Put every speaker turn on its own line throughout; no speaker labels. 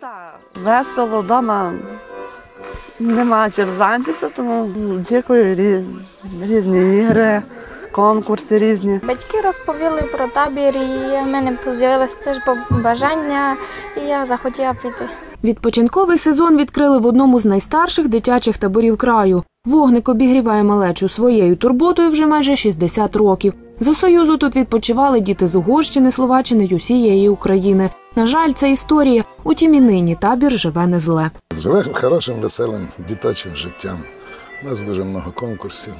Так, весело вдома нема чим зайнятися, тому дякую різні ігри, конкурси різні.
Батьки розповіли про табір, і в мене з'явилось теж бажання, і я захотіла піти.
Відпочинковий сезон відкрили в одному з найстарших дитячих таборів краю. Вогник обігріває малечу своєю турботою вже майже 60 років. За союзу тут відпочивали діти з Угорщини, Словаччини й усієї України. На жаль, це історія. Утім, і нині табір живе не зле.
Живе хорошим, веселим діточим життям. У нас дуже багато конкурсів.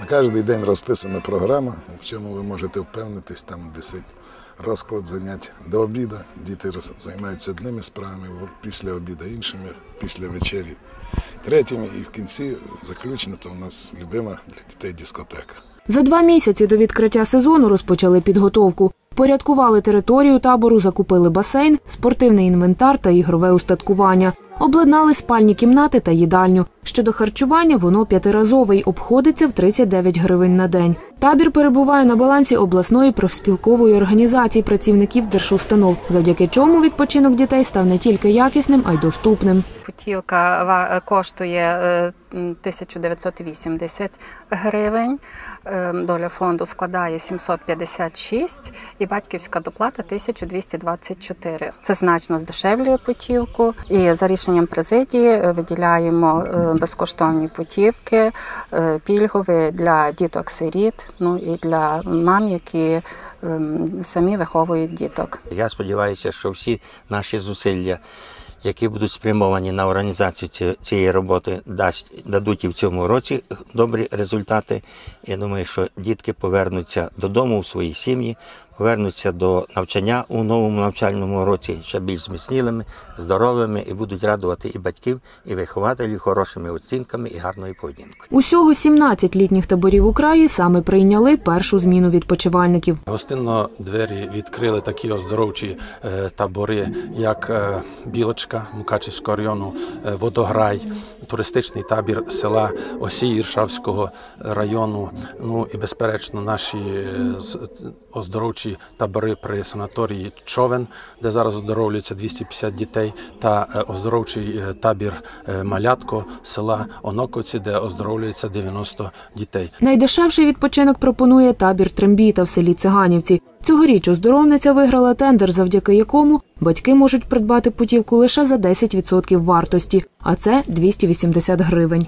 На кожен день розписана програма, в чому ви можете впевнитись, там висить розклад занять до обіду. Діти займаються одними справами, після обіду іншими, після вечері третіми. І в кінці заключно то у нас любима для дітей дискотека.
За два місяці до відкриття сезону розпочали підготовку. Порядкували територію табору, закупили басейн, спортивний інвентар та ігрове устаткування. Обладнали спальні кімнати та їдальню. Щодо харчування, воно п'ятиразове й обходиться в 39 гривень на день. Табір перебуває на балансі обласної профспілкової організації працівників держустанов, завдяки чому відпочинок дітей став не тільки якісним, а й доступним.
Путівка коштує е, м, 1980 гривень. Е, Доля фонду складає 756 і батьківська доплата 1224. Це значно здешевлює путівку. І за рішенням президії е, виділяємо е, безкоштовні путівки, е, пільгові для ну і для мам, які ем, самі виховують діток.
Я сподіваюся, що всі наші зусилля, які будуть спрямовані на організацію цієї роботи, дасть, дадуть і в цьому році добрі результати. Я думаю, що дітки повернуться додому в свої сім'ї, повернуться до навчання у новому навчальному році ще більш зміцнілими, здоровими і будуть радувати і батьків, і вихователів хорошими оцінками і гарною поведінкою.
Усього 17 літніх таборів у краї саме прийняли першу зміну відпочивальників.
Гостинно двері відкрили такі оздоровчі е, табори, як е, Білочка Мукачівського району, е, Водограй, туристичний табір села Осій Іршавського району. Ну і безперечно, наші е, оздоровчі табори при санаторії Човен, де зараз оздоровлюється 250 дітей, та е, оздоровчий е, табір е, Малятко села Оноковці, де оздоровлюється 90 дітей.
Найдешевший відпочинок пропонує табір Трембіта в селі Циганівці. Цьогоріч оздоровниця виграла тендер, завдяки якому батьки можуть придбати путівку лише за 10% вартості, а це 280 гривень.